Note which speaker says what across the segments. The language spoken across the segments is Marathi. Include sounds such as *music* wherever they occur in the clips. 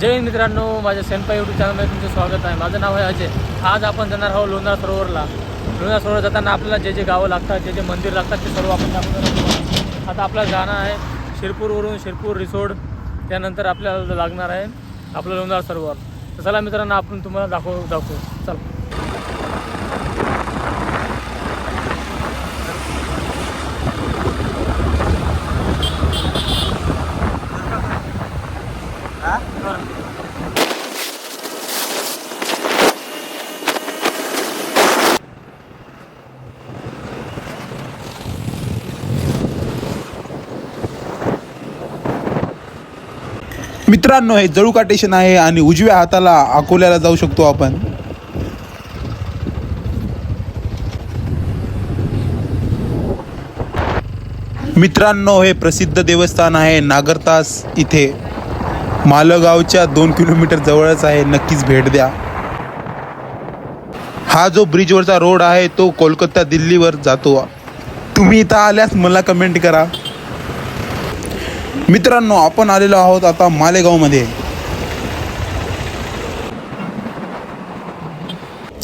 Speaker 1: जय हिंद मित्रांनो माझ्या सेनपा यूट्यूब चॅनलमध्ये तुमचं स्वागत आहे. माझं नाव आहे अजय. आज आपण जाणार आहोत लोणार सरोवरला. लोणार सरोवर जाताना आपल्याला जे जे गावं लागतात जे जे मंदिर लागतात ते सर्व आपण दाखवणार आता आपल्याला जाणं आहे शिरपूरवरून शिरपूर रिसोड. त्यानंतर आपल्याला लागणार आहे आपलं लोणार सरोवर. तर चला मित्रांनो आपण तुम्हाला दाखवू दाखवू. चला.
Speaker 2: मित्रांनो हे जळूका स्टेशन आहे आणि उजव्या हाताला अकोल्याला जाऊ शकतो आपण. मित्रांनो हे प्रसिद्ध देवस्थान आहे नागरतास इथे. मालगावच्या दोन किलोमीटर जवळच आहे. नक्कीच भेट द्या. हा जो ब्रिजवरचा रोड आहे तो कोलकाता दिल्लीवर जातो. तुम्ही इथं आल्यास मला कमेंट करा. मित्रांनो आपण आलेलो आहोत आता मालेगावमध्ये.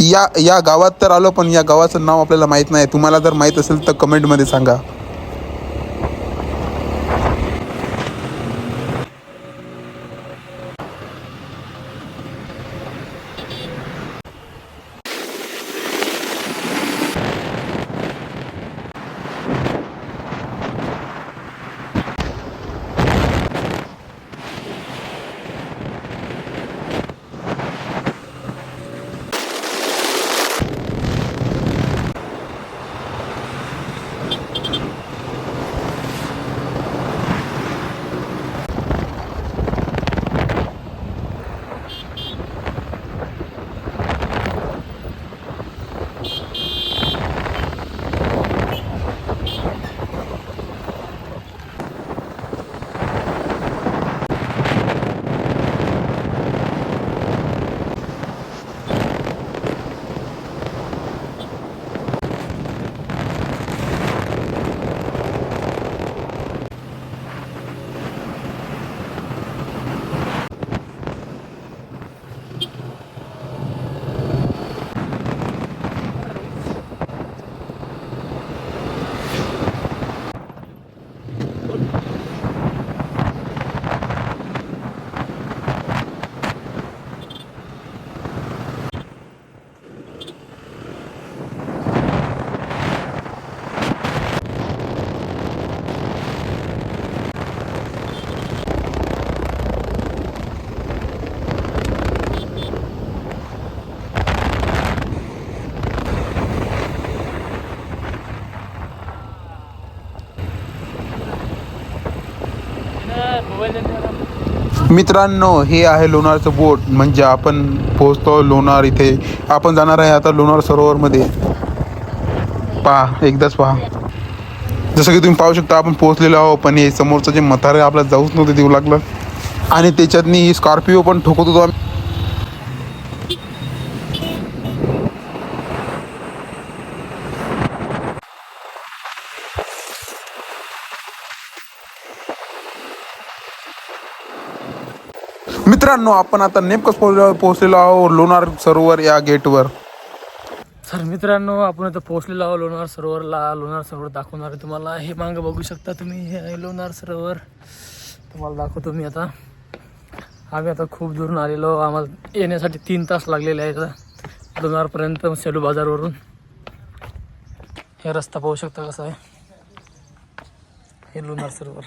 Speaker 2: या या गावात तर आलो पण या गावाचं नाव आपल्याला माहीत नाही. तुम्हाला जर माहीत असेल तर कमेंटमध्ये सांगा. मित्रांनो हे आहे लोणारचं बोट. म्हणजे आपण पोहोचतो लोणार इथे. आपण जाणार आहे आता लोणार सरोवरमध्ये. पहा एकदाच पहा. जसं की तुम्ही पाहू शकता आपण पोहोचलेलो आहो पण हे समोरचं जे मथार आहे आपल्याला जाऊच नव्हतं देऊ लागलं. आणि त्याच्यातनी स्कॉर्पिओ पण ठोकत होतो मित्रांनो आपण आता नेमकंच पोहोचलो पोहोचलेलो आहोत लोणार सरोवर या गेटवर.
Speaker 1: तर मित्रांनो आपण इथं पोहोचलेलो आहोत लोणार सरोवरला. लोणार सरोवर दाखवणार आहे तुम्हाला. हे मागं बघू शकता तुम्ही. हे आहे लोणार सरोवर. तुम्हाला दाखवतो मी आता. आम्ही आता खूप दुरून आलेलो. आम्हाला येण्यासाठी तीन तास लागलेले आहेत. लोणारपर्यंत सेलू बाजारवरून. हे रस्ता पाहू शकता कसा आहे. हे लोणार सरोवर.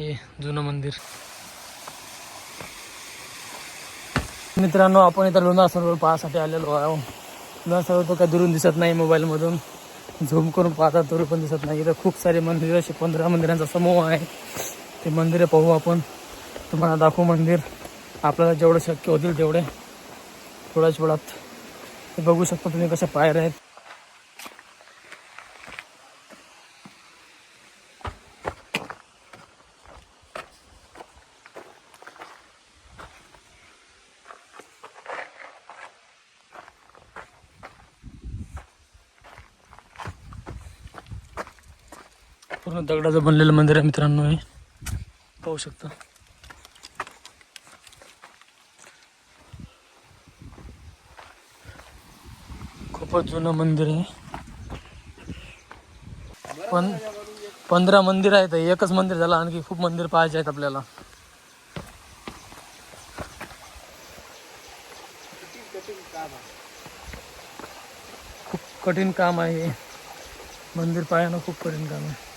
Speaker 1: हे जुनं मंदिर. मित्रांनो आपण इथं लोणार सरोवर पाहासाठी आलेलो आहो. लोणार सरोवर तो काही दुरून दिसत नाही मोबाईलमधून. झूम करून पाहता तरी पण दिसत नाही. इथं खूप सारे मंदिर असे पंधरा मंदिरांचा समूह आहे. ते मंदिरं पाहू आपण. तुम्हाला दाखवू मंदिर. आपल्याला जेवढं शक्य होतील तेवढे. थोड्याच वेळात. ते बघू शकता तुम्ही कशा पायऱ्या आहेत पूर्ण दगडाचं बनलेलं मंदिर आहे मित्रांनो हे. पाहू शकता. खूपच जुनं मंदिर आहे. पण पंधरा मंदिर आहेत एकच मंदिर झालं आणखी खूप मंदिर पाहायचे आहेत आपल्याला. खूप कठीण काम आहे मंदिर पाहायला खूप कठीण काम आहे.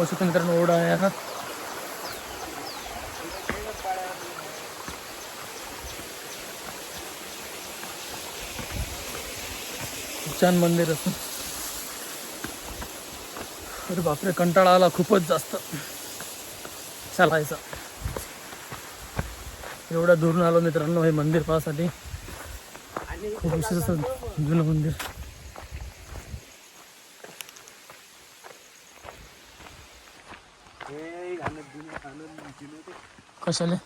Speaker 1: पाहू शकतो मित्रांनो ओढा आहे हा छान मंदिर असं अरे बापरे कंटाळा आला खूपच जास्त. चालायचा एवढ्या दूरून आलो मित्रांनो हे मंदिर पाहासाठी खूप विशेष असं जुनं मंदिर. कशाले?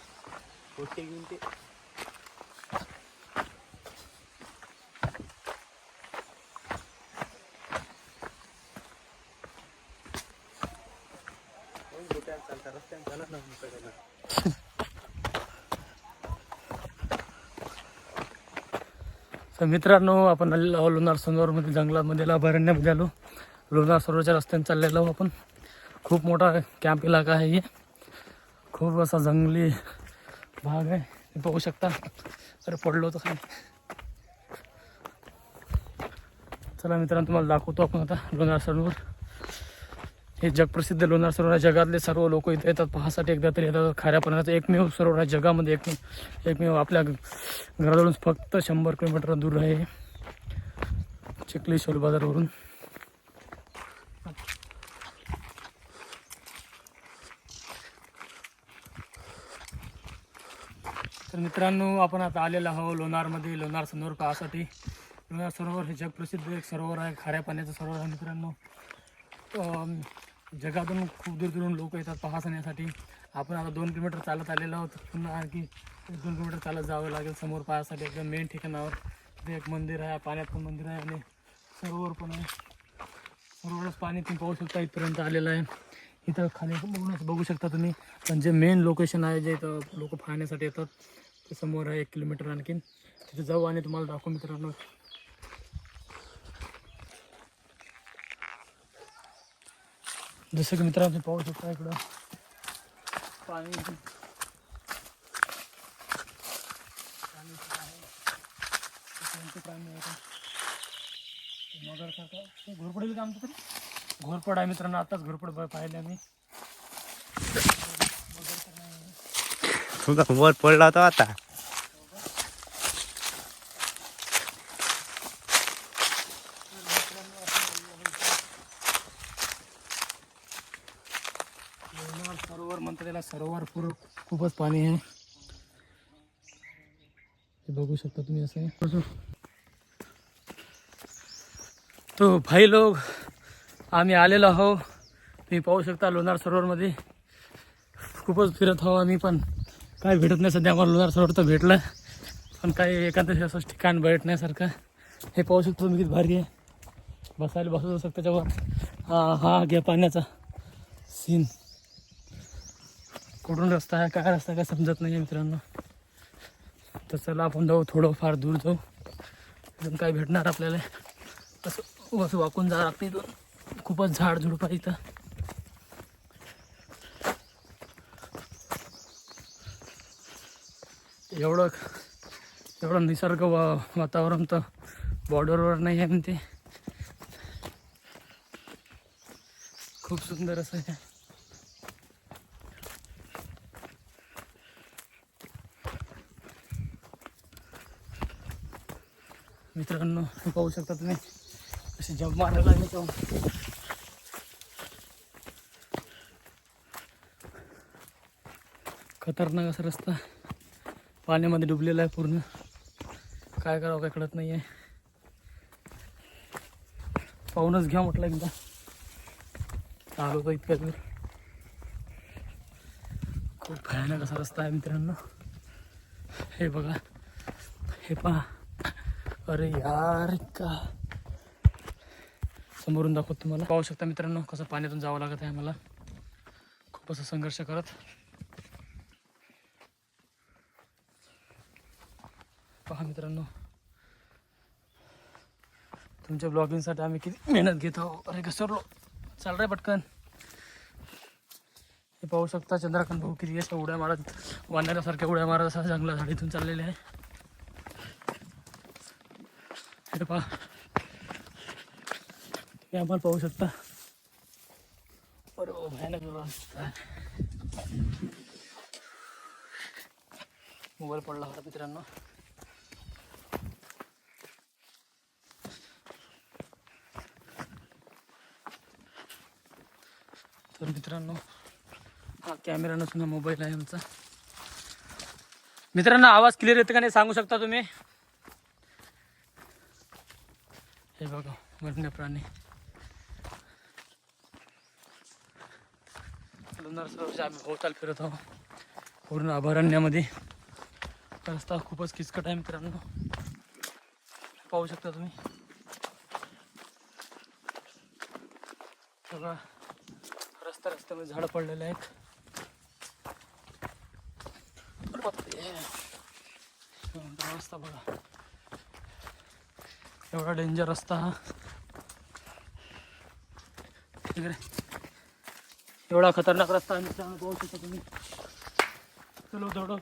Speaker 1: *laughs* तर मित्रांनो आपण आलेलो आहोत लोणार सरोवरमध्ये जंगलामध्ये अभयारण्यामध्ये आलो. लोणार सरोवरच्या रस्त्याने चाललेलो आहोत आपण. खूप मोठा कॅम्प इलाका आहे हे. खूप असा जंगली भाग आहे. हे पाहू शकता. अरे पडलो होतं खाली. चला मित्रांनो तुम्हाला दाखवतो आपण आता लोणार सरोवर. हे जगप्रसिद्ध लोणार सरोवर आहे. जगातले सर्व लोक इथे येतात पाहासाठी एकदा तरी येतात. खाऱ्या पाण्याचं एकमेव सरोवर आहे. जगामध्ये एकमेव एकमेव आपल्या घराजवळून फक्त शंभर किलोमीटर दूर आहे. चिखली चिखलेश्वर बाजारवरून. तर मित्रांनो आपण आता आलेलो आहोत लोणारमध्ये. लोणार सरोवर पाहासाठी. लोणार सरोवर हे जगप्रसिद्ध एक सरोवर आहे खाऱ्या पाण्याचं सरोवर आहे मित्रांनो. जगातून खूप दूर दूरून लोक येतात पाहण्यासाठी. आपण आता दोन किलोमीटर चालत आलेलो आहोत. पुन्हा आणखी दोन किलोमीटर चालत जावं लागेल समोर पाहासाठी एकदम मेन ठिकाणावर. तिथे एक मंदिर आहे पाण्यात पण मंदिर आहे आणि सरोवर पण आहे. सरोवरच पाणी तुम्ही पाहू शकता इथपर्यंत आलेलं आहे. इथं खाली बघूनच बघू शकता तुम्ही. पण जे मेन लोकेशन आहे जे इथं लोक पाहण्यासाठी येतात ते समोर आहे एक किलोमीटर आणखीन. तिथे जाऊ आणि तुम्हाला दाखवू मित्रांनो. जसं की मित्रांनो पाहू शकता इकडं. पाणी पाणी इथं प्राणी आहे घोरपडेल का आमचं तरी घोरपड आहे मित्रांनो आताच घोरपड पाहिले आम्ही. *laughs*
Speaker 3: वर पडला होता आता.
Speaker 1: लोणार सरोवर म्हणतात त्याला सरोवर पूर खूपच पाणी आहे. ते बघू शकता तुम्ही असं. तो भाई लोक आम्ही आलेलो आहो. तुम्ही पाहू शकता लोणार सरोवरमध्ये. खूपच फिरत आहो आम्ही पण. काय भेटत नाही सध्या आम्हाला लोणार सरोवर तर भेटलं. पण काही एखादं असं ठिकाण भेटण्यासारखं हे पाहू शकतो मी किती भारी आहे. बसायला बसू शकतो त्याच्यावर. हा हा घ्या पाण्याचा सीन कुठून रस्ता आहे काय रस्ता काय समजत नाही आहे मित्रांनो. तर चला आपण जाऊ थोडं फार दूर जाऊ. अजून काय भेटणार आपल्याला? असं असं वाकून जावं लागते इथून खूपच झाड झुडपा इथं. एवढं एवढं निसर्ग वा वातावरण तर बॉर्डरवर नाही आहे म्हणते खूप सुंदर असं आहे. मित्रांनो हे पाहू शकता तुम्ही असे जब मारायला लागले तेव्हा खतरनाक असा रस्ता. पाण्यामध्ये डुबलेला आहे पूर्ण. काय करावं काय कळत नाही आहे पाहूनच घ्या म्हटलं एकदा. आलो होतो इतक्या दूर खूप भयानक असा रस्ता आहे मित्रांनो. हे बघा. हे पहा. अरे यार का समोरून दाखवतो तुम्हाला. पाहू शकता मित्रांनो कसं पाण्यातून जावं लागत आहे मला खूप असं संघर्ष करत पहा मित्रांनो तुमच्या ब्लॉगिंगसाठी आम्ही किती मेहनत घेत आहोत. अरे घसरलो. चाल रे पटकन. हे पाहू शकता चंद्रकांत भाऊ किती अशा उड्या मारत वानरासारख्या उड्या मारत असा जंगला झाडीतून चाललेले आहे. हे पहा. हे आम्हाला पाहू शकता. बरोबर भयानक मोबाईल पडला होता मित्रांनो तर मित्रांनो हा कॅमेरा नसून मोबाईल आहे आमचा. मित्रांनो आवाज क्लिअर येतो का नाही सांगू शकता तुम्ही? हे बघा वन्य प्राणी. लोणार आम्ही भोवताल फिरत आहोत. पूर्ण अभयारण्यामध्ये. रस्ता खूपच किचकट आहे मित्रांनो. पाहू शकता तुम्ही. सगळा रस्त्यामध्ये झाडं पडलेले आहेत. रस्ता बघा. एवढा डेंजर रस्ता हा. एवढा खतरनाक रस्ता आहे मित्रांनो पाहू शकता तुम्ही. चलो दौडो.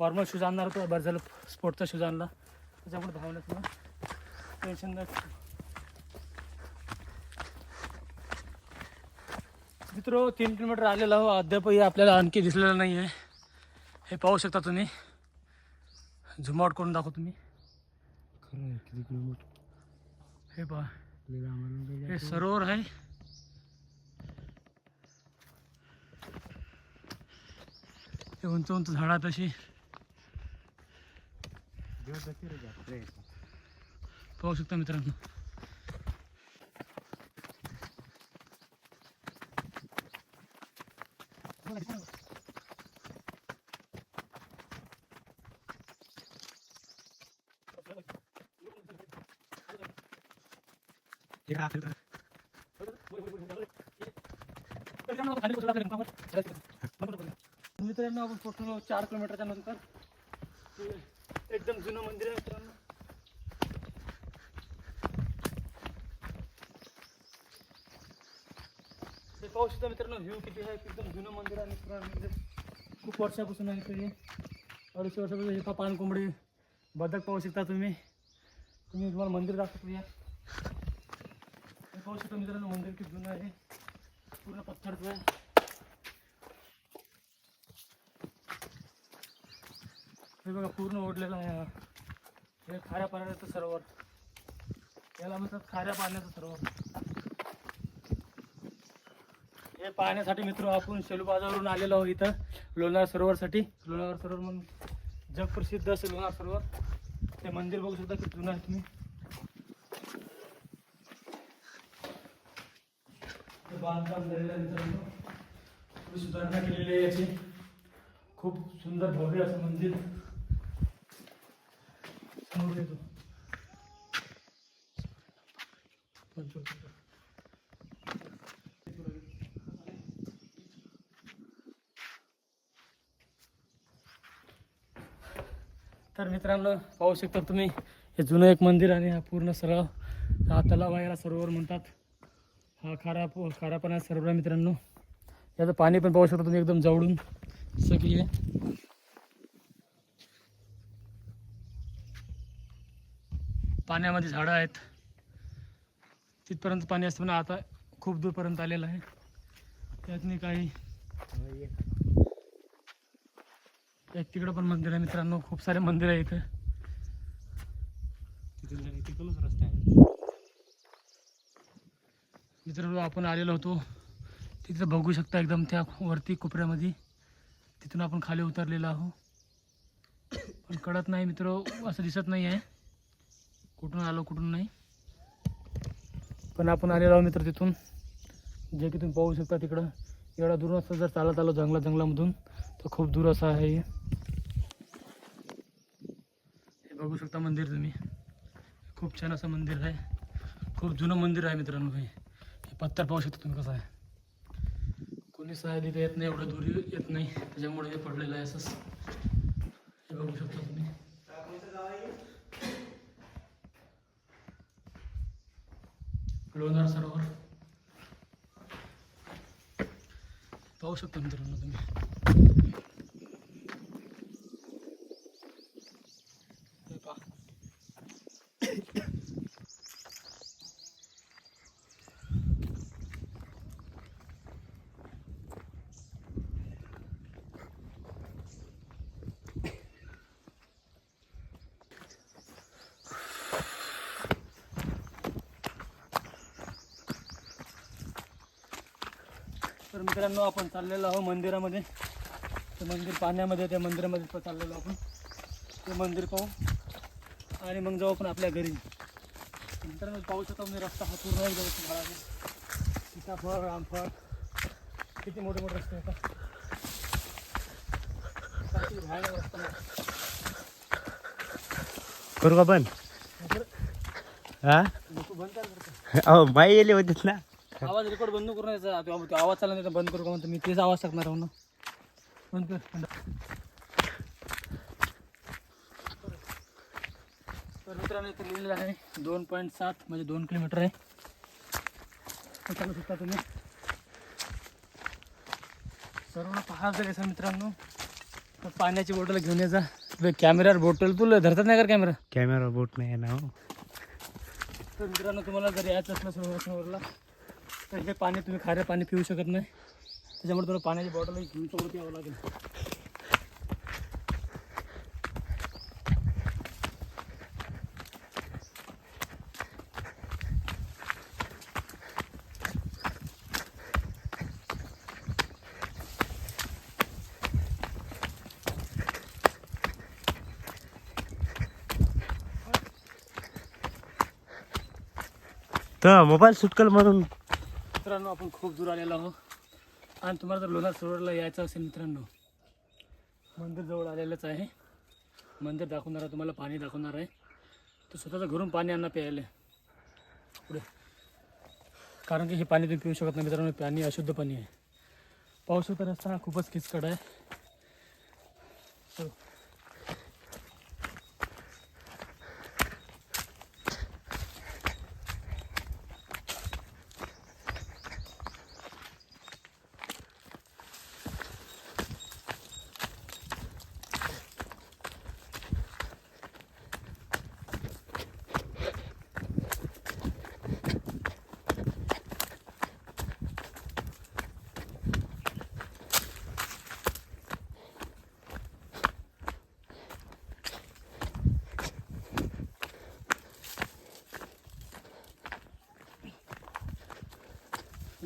Speaker 1: फॉर्मल शूज आणणार होतो. बरं झालं स्पोर्टचा शूज आणला. त्याच्यामुळे धावण्यात ना टेन्शन मित्र तीन किलोमीटर आलेला हो अद्यापही आपल्याला आणखी दिसलेलं नाही आहे हे पाहू शकता तुम्ही. झूम आउट करून दाखव तुम्ही
Speaker 3: खरं किती किलोमीटर?
Speaker 1: हे पहा. हे सरोवर आहे. हे उंच उंच झाडात अशी पाहू शकता मित्रांनो. मित्रांनो आपण पोहोचलो चार किलोमीटरच्या नंतर. एकदम जुनं मंदिर आहे मित्रांनो. हे पाहू शकता मित्रांनो व्ह्यू किती आहे. एकदम जुनं मंदिर आहे मित्रांनो. म्हणजे खूप वर्षापासून आहे तरी अडीच अडीचशे वर्षापासून हे पान कोंबडी बदक पाहू शकता तुम्ही. तुम्ही तुम्हाला मंदिर दाखवतो या. हे पाहू शकता मित्रांनो मंदिर किती जुनं आहे. पूर्ण पत्थरचं आहे. हे बघा पूर्ण ओढलेलं आहे हे. खाऱ्या पाण्याचं सरोवर. याला म्हणतात खाऱ्या पाण्याचं सरोवर. हे पाहण्यासाठी मित्र आपण शेलू बाजारवरून आलेलो आहोत इथं लोणार सरोवरसाठी. लोणार सरोवर म्हणून जगप्रसिद्ध असं लोणार सरोवर. ते मंदिर बघू शकता की जुनं आहे तुम्ही. बांधकाम झालेलं सुधारणा केलेली आहे याची. खूप सुंदर भव्य असं मंदिर. तर मित्रांनो पाहू शकता तुम्ही हे जुनं एक मंदिर आणि हा पूर्ण सरळ हा तलाव आहे याला सरोवर म्हणतात. हा खारा खारापणा सरोवर आहे मित्रांनो. याचं पाणी पण पाहू शकता तुम्ही एकदम जवळून सगळी आहे. पाण्यामध्ये झाडं आहेत. तिथपर्यंत पाणी असतं पण आता खूप दूरपर्यंत आलेलं आहे. त्यातनी काही एक तिकडं पण मंदिर आहे मित्रांनो. खूप सारे मंदिर आहे इथं.
Speaker 3: रस्ता आहे
Speaker 1: मित्रांनो आपण आलेलो होतो. तिथं बघू शकता एकदम त्या वरती कोपऱ्यामध्ये. तिथून आपण खाली उतरलेलो आहो पण कळत नाही मित्र असं दिसत नाही आहे कुठून आलो कुठून नाही. पण आपण आलेलो आहोत मित्र तिथून. जे की तुम्ही पाहू शकता तिकडं. एवढा दूर असं जर चालत आलो जंगला जंगलामधून तर खूप दूर असं आहे. हे बघू शकता मंदिर तुम्ही. खूप छान असं मंदिर आहे. खूप जुनं मंदिर आहे मित्रांनो हे. हे पत्थर पाहू शकता तुम्ही कसं आहे. कोणी साहेब इथे येत नाही एवढं दूर येत नाही. त्याच्यामुळे हे पडलेलं आहे असंच. हे बघू शकता तुम्ही. लोणार सरोवर. पाहू शकता मित्रांनो तुम्ही. तर मित्रांनो आपण चाललेलो आहो मंदिरामध्ये. ते मंदिर पाण्यामध्ये त्या मंदिरामध्ये पण चाललेलो आपण. ते मंदिर पाहू. आणि मग जाऊ आपण आपल्या घरी. मित्रांनो पाहू शकता म्हणजे रस्ता हा पूर्ण एकदम झाडाने सीताफळ रामफळ किती मोठे मोठे रस्ते येतात रस्ता.
Speaker 3: करू का
Speaker 1: नाहीतर
Speaker 3: हा माई येले होतेच ना.
Speaker 1: आवाज रेकॉर्ड बंद करून यायचा. तो तो आवाज चालला नाही तर बंद करू का म्हणतो? मी तेच आवाज टाकणार आहो ना बंद कर. बंद. तर मित्रांनो इथे लिहिलेलं आहे. दोन पॉईंट सात म्हणजे दोन किलोमीटर आहे. हे चालू शकता तुम्ही. सर्व पाहायचं कसं मित्रांनो तर पाण्याची बॉटल घेऊन यायचा बे, कॅमेऱ्यावर बॉटल तुला धरतात नाही का कॅमेरा
Speaker 3: कॅमेरा बोट नाही आहे ना हो.
Speaker 1: तर मित्रांनो तुम्हाला जर यायचं असलं सरोवर सरोवरला तर हे पाणी तुम्ही खारं पाणी पिऊ शकत नाही. त्याच्यामुळे तुम्हाला पाण्याची बॉटल घेऊन सोबत यावं लागेल.
Speaker 3: तर मोबाईल सुटकल म्हणून
Speaker 1: मित्रांनो आपण खूप दूर आलेलो आहोत. आणि तुम्हाला जर लोणार सरोवरला यायचं असेल मित्रांनो मंदिर जवळ आलेलंच आहे. मंदिर दाखवणार आहे तुम्हाला पाणी दाखवणार आहे. तर स्वतःचं घरून पाणी आणणं प्यायला. पुढे. कारण की हे पाणी तुम्ही पिऊ शकत नाही मित्रांनो पाणी अशुद्ध पाणी आहे. पावसाचा रस्ता हा खूपच किचकट आहे.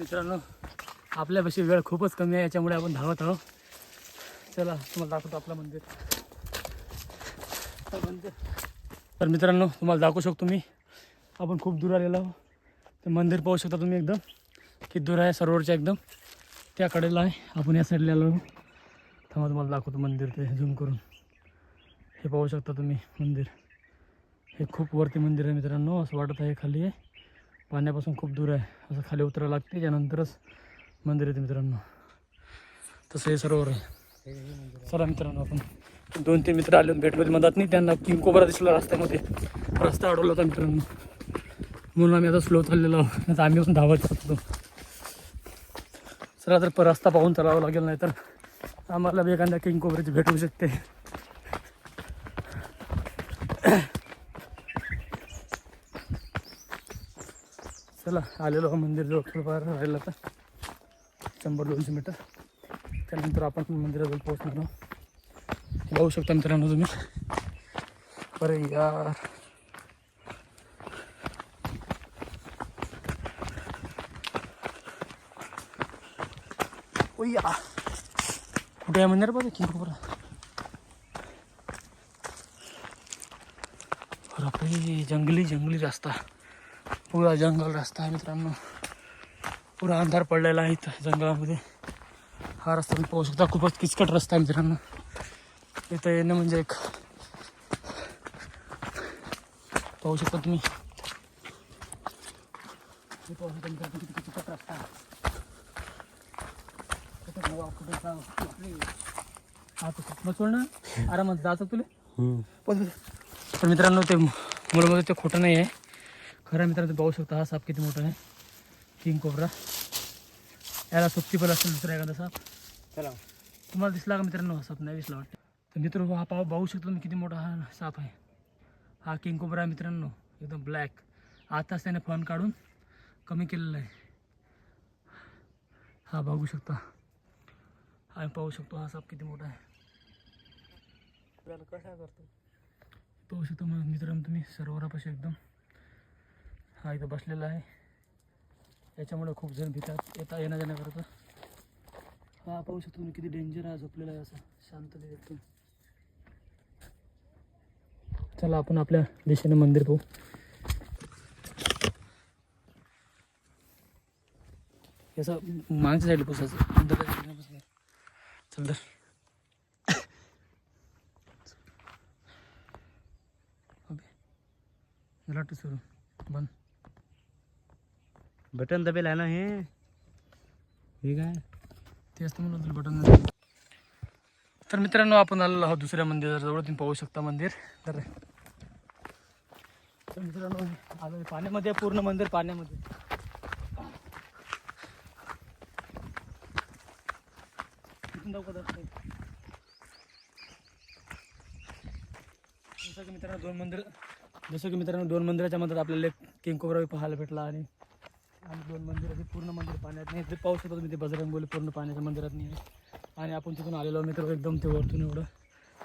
Speaker 1: मित्रांनो आपल्यापाशी वेळ खूपच कमी आहे याच्यामुळे आपण धावत आहोत. चला तुम्हाला दाखवतो आपलं मंदिर. तर मंदिर. तर मित्रांनो तुम्हाला दाखवू शकतो मी. आपण खूप दूर आलेलो आहोत. ते मंदिर पाहू शकता तुम्ही एकदम किती दूर आहे सरोवरच्या एकदम. त्या कडेला आहे. आपण या साईडला आलो थांबा तुम्हाला दाखवतो मंदिर ते झूम करून. हे पाहू शकता तुम्ही मंदिर. हे खूप वरती मंदिर आहे मित्रांनो असं वाटत आहे खाली आहे. पाण्यापासून खूप दूर आहे. असं खाली उतरावं लागते त्यानंतरच मंदिर येते मित्रांनो. तसं हे सरोवर आहे. चला मित्रांनो आपण दोन तीन मित्र आले भेटमध्ये म्हणतात नाही त्यांना किंग कोबरा दिसला रस्त्यामध्ये. रस्ता अडवला होता मित्रांनो. म्हणून आम्ही आता स्लो चाललेलो आहोत. नाही आम्ही असून धावत होतो चला तर रस्ता पाहून चालावं लागेल नाही तर आम्हाला बी एखाद्या किंग कोबऱ्याची भेट होऊ शकते. मंदिरला आलेलो मंदिर जो थोडंफार राहिला होता शंभर दोनशे मीटर. त्यानंतर आपण मंदिराजवळ पोहोचणार आहोत. बघू शकता मित्रांनो तुम्ही. अरे यार. या. कुठे आहे मंदिर बघा की बरं जंगली जंगली रस्ता. पुरा जंगल रस्ता आहे मित्रांनो. पुरा अंधार पडलेला आहे इथं जंगलामध्ये. हा रस्ता तुम्ही पाहू शकता खूपच किचकट रस्ता आहे मित्रांनो. इथं येणं म्हणजे एक पाहू शकता तुम्ही. पाहू शकता मित्रांनो किती किचकट रस्ता आहे. हा ना. आरामात जायचं तुला. तर मित्रांनो ते मुलामध्ये ते खोटं नाही आहे खरं मित्रांनो पाहू शकता हा साप किती मोठा आहे. किंग कोबरा याला पण असेल दुसरा एखादा साप.
Speaker 3: चला
Speaker 1: तुम्हाला दिसला का मित्रांनो हा साप? नाही दिसला वाटतं. तर मित्र हा पाव पाहू शकतो तुम्ही किती मोठा हा साप आहे. हा किंग कोबरा आहे मित्रांनो. एकदम ब्लॅक आताच त्याने फन काढून कमी केलेला आहे. हा बघू शकता. हा पाहू शकतो हा साप किती मोठा आहे.
Speaker 3: कसा करतो?
Speaker 1: पाहू शकतो मग मित्रांनो तुम्ही सरोवरापाशी एकदम हा इथं बसलेला आहे. याच्यामुळे खूप जण भितात. येता येण्या जाण्याकरता. हा पाहू शकतो तुम्ही किती डेंजर हा झोपलेला आहे असं. शांतते एकदम चला आपण आपल्या दिशेने मंदिर पाहू. याचा मागच्या साईडला पुसायचं चल तर *coughs* ओके. सुरू बंद.
Speaker 3: बटन दबेल आहे ना हे हे। काय
Speaker 1: तेच असतं म्हणून बटन तर मित्रांनो आपण आलेलो आहोत दुसऱ्या मंदिराजवळ. तुम्ही पाहू शकता मंदिर. तर मित्रांनो आलो पाण्यामध्ये आहे, पूर्ण मंदिर पाण्यामध्ये. जसं की मित्रांनो दोन मंदिर जसं की मित्रांनो दोन मंदिराच्या मधात आपल्याला एक किंग कोबरा पाहायला भेटला आणि आणि दोन मंदिर पूर्ण मंदिर पाण्यात नाही. ते पाऊस शकता तुम्ही ते बजरंग पूर्ण पाण्याच्या मंदिरात नाही आहे. आणि आपण तिथून आलेलो मित्र एकदम ते वरतून एवढं.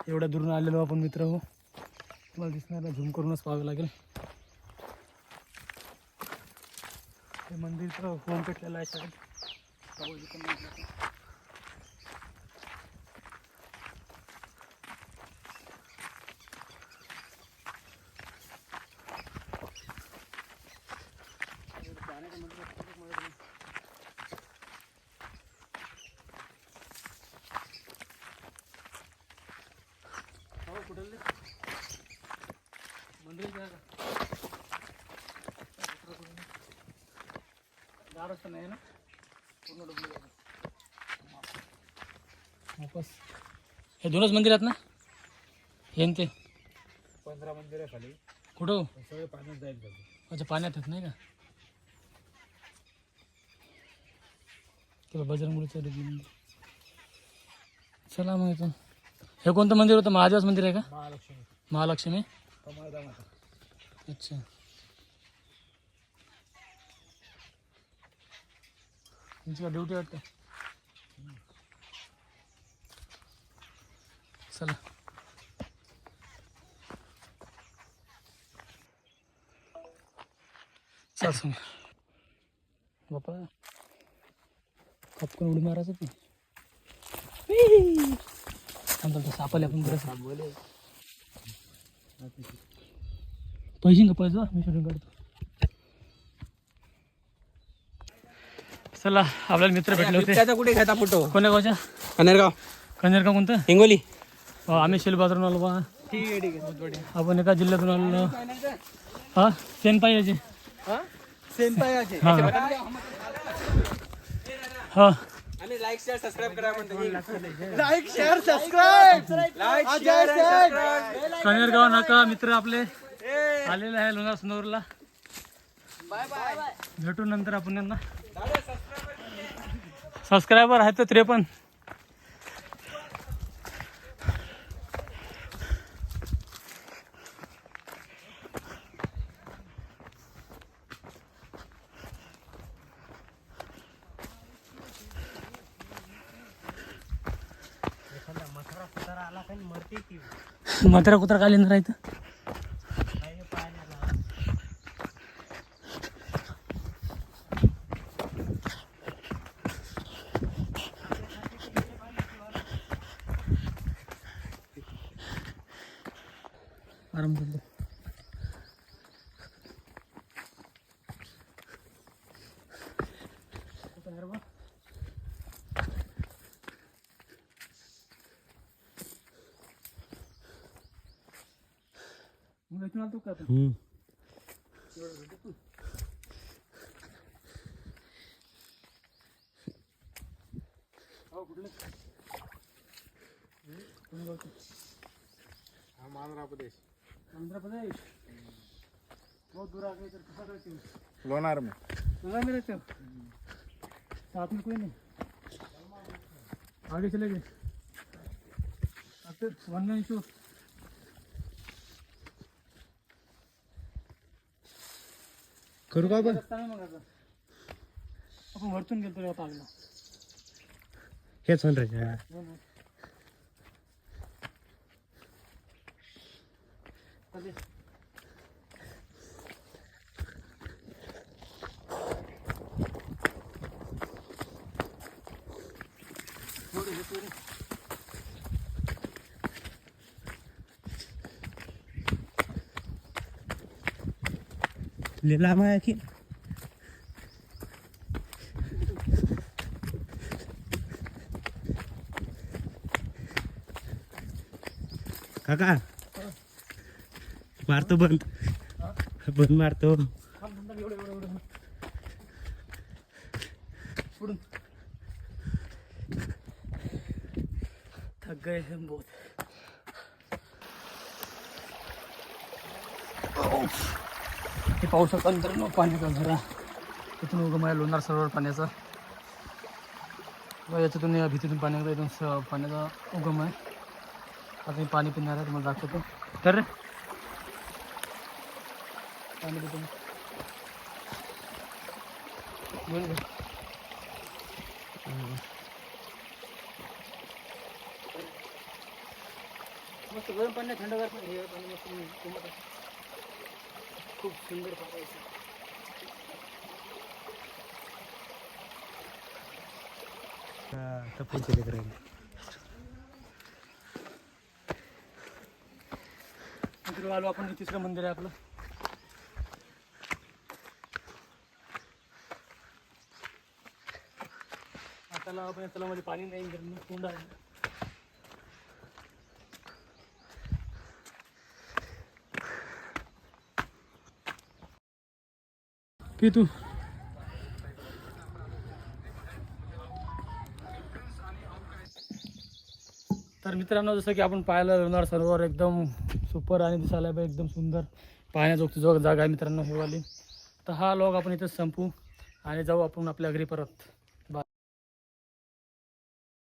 Speaker 1: एवढ्या दुरून आलेलो आपण मित्र हो तुम्हाला दिसणार नाही झूम करूनच पाहावं लागेल. ते मंदिर होम पेटलेलं आहे साहेब. वापस. हे दोनच मंदिर आहेत ना? हे न ते.
Speaker 3: पंधरा मंदिर आहे खाली.
Speaker 1: कुठं हो?
Speaker 3: सगळे पाण्यात जाईल
Speaker 1: अच्छा पाण्यात आहेत नाही का? ते बजरंगबलीचं मंदिर चला मग इथून. हे कोणतं मंदिर होतं? महादेवाचं मंदिर आहे का?
Speaker 3: महालक्ष्मी.
Speaker 1: महालक्ष्मी. अच्छा. तुमची का ड्युटी वाटते? चला. चल सांग. बापा. खपकन उडी मारायचं तू थांब सापाले आपण बरं
Speaker 3: बोले
Speaker 1: पैसे का पैसे मी शूटिंग काढतो. चला आपल्याला मित्र भेटले होते.
Speaker 3: कुठे घेता फोटो
Speaker 1: कोण्या गावच्या?
Speaker 3: कनेरगाव
Speaker 1: कन्यारगाव कोणतं?
Speaker 3: हिंगोली.
Speaker 1: हो, आम्ही शेलबाजारून आलो बा.
Speaker 3: ठीक आहे ठीक आहे.
Speaker 1: आपण एका जिल्ह्यातून आलेलो. हा सेन पाहिजे
Speaker 3: सेम पाहिजे
Speaker 1: हा. हा.
Speaker 3: आणि लाईक शेअर सबस्क्राईब करा म्हणतो like share subscribe like share
Speaker 1: Kanyargaon नाका मित्र आपले. आलेले आहे लोणार सुंदरला भेटू नंतर आपण यांना. सबस्क्रायबर आहेत तर त्रेपन्न म्हातारा कुत्रा काय लिहिणार आहे इथं? आम्ही मग इथून आलतो का आपण हो कुठले कोण गावचं? आंध्र प्रदेश बहुत दूर आ गए इधर हो
Speaker 3: लोणार में
Speaker 1: लोनार में. रहते हो साथ में कोई नहीं आगे चले गए. वन नाइन टू
Speaker 3: करू का आपण?
Speaker 1: रस्ता नाही मग आता आपण वरतून गेलो पागला
Speaker 3: हेच म्हणतो
Speaker 1: हो ना. चालेल. थोडं हे थोडं.
Speaker 3: लिहिला माया की काका मारतो बंद. बंद मारतो.
Speaker 1: थक गए हम बहुत हे पाहू शकता पाण्याचा झरा तिथून उगम आहे लोणार सरोवर पाण्याचा. याच्यातून या भीतीतून पाण्याचा इथून स- पाण्याचा उगम आहे. आता मी पाणी पिणार आहे तुम्हाला दाखवतो. तर पाणी मी. घेऊन. मस्त गरम पाणी थंडगार पाणी हे पाणी मस्त. खूप सुंदर पाणी.
Speaker 3: तपीचे लेकर
Speaker 1: इकडे आलो आपण तिसरं मंदिर आहे आपलं आता आपण या पाणी नाही कोंड आहे. तू तर मित्रांनो जसं की आपण पाहायला लोणार सरोवर एकदम सुपर आणि दिसायला पण एकदम सुंदर पाहण्याजोगती जो जागा आहे मित्रांनो हे वाली तर हा लॉग आपण इथं संपू आणि जाऊ आपण आपल्या घरी परत.